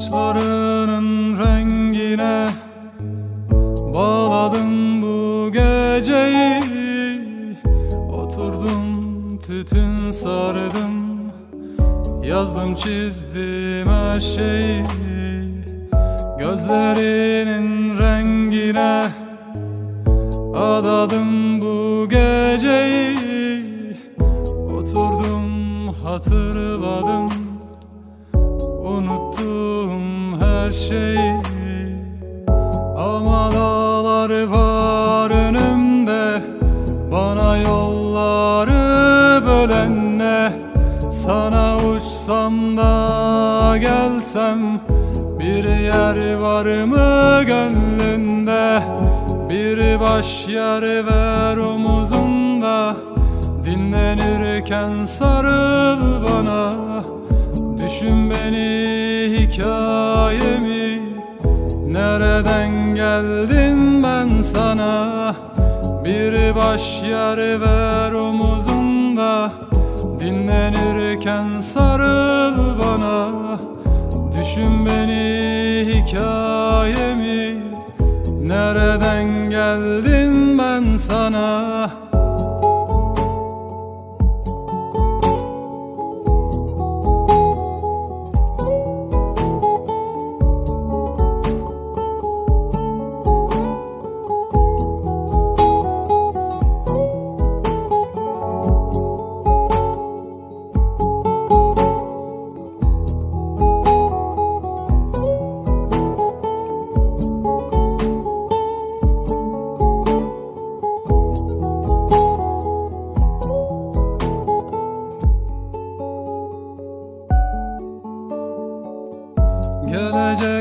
Saçlarının rengine Bağladım bu geceyi. Oturdum tütün sardım Yazdım çizdim her şeyi. Gözlerinin rengine Adadım bu geceyi. Oturdum hatırladım Unuttum şeyi. Ama dağlar var önümde Bana yolları bölen ne? Sana uçsam da gelsem Bir yer var mı gönlünde? Bir baş yer ver omuzunda Dinlenirken sarıl bana. Düşün beni hikayemi Nereden geldin ben sana? Bir baş yer ver omuzunda Dinlenirken sarıl bana. Düşün beni hikayemi Nereden geldin ben sana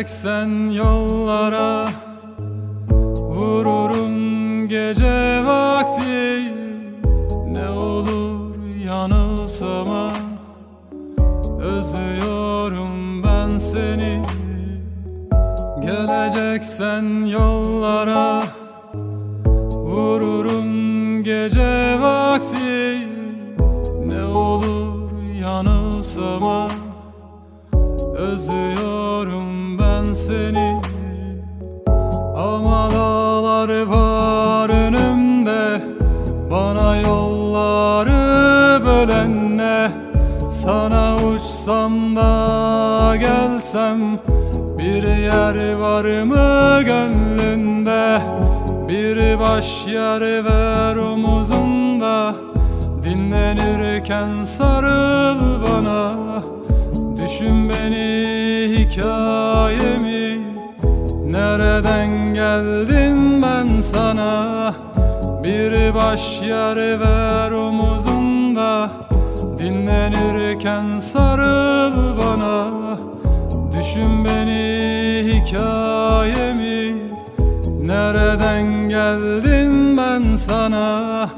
Geleceksen yollara Vururum gece vakti. Ne olur yanılsama Özlüyorum ben seni. Geleceksen yollara Vururum gece vakti. Ne olur yanılsama Özlüyorum ben seni. Ama dağlar var önümde Bana yolları bölen ne Sana uçsam da gelsem Bir yer var mı gönlünde? Bir baş yer ver omuzunda Dinlenirken sarıl bana. Düşün beni hikayemi. Nereden geldin ben sana? Bir baş yer ver omuzunda. Dinlenirken sarıl bana. Düşün beni hikayemi. Nereden geldin ben sana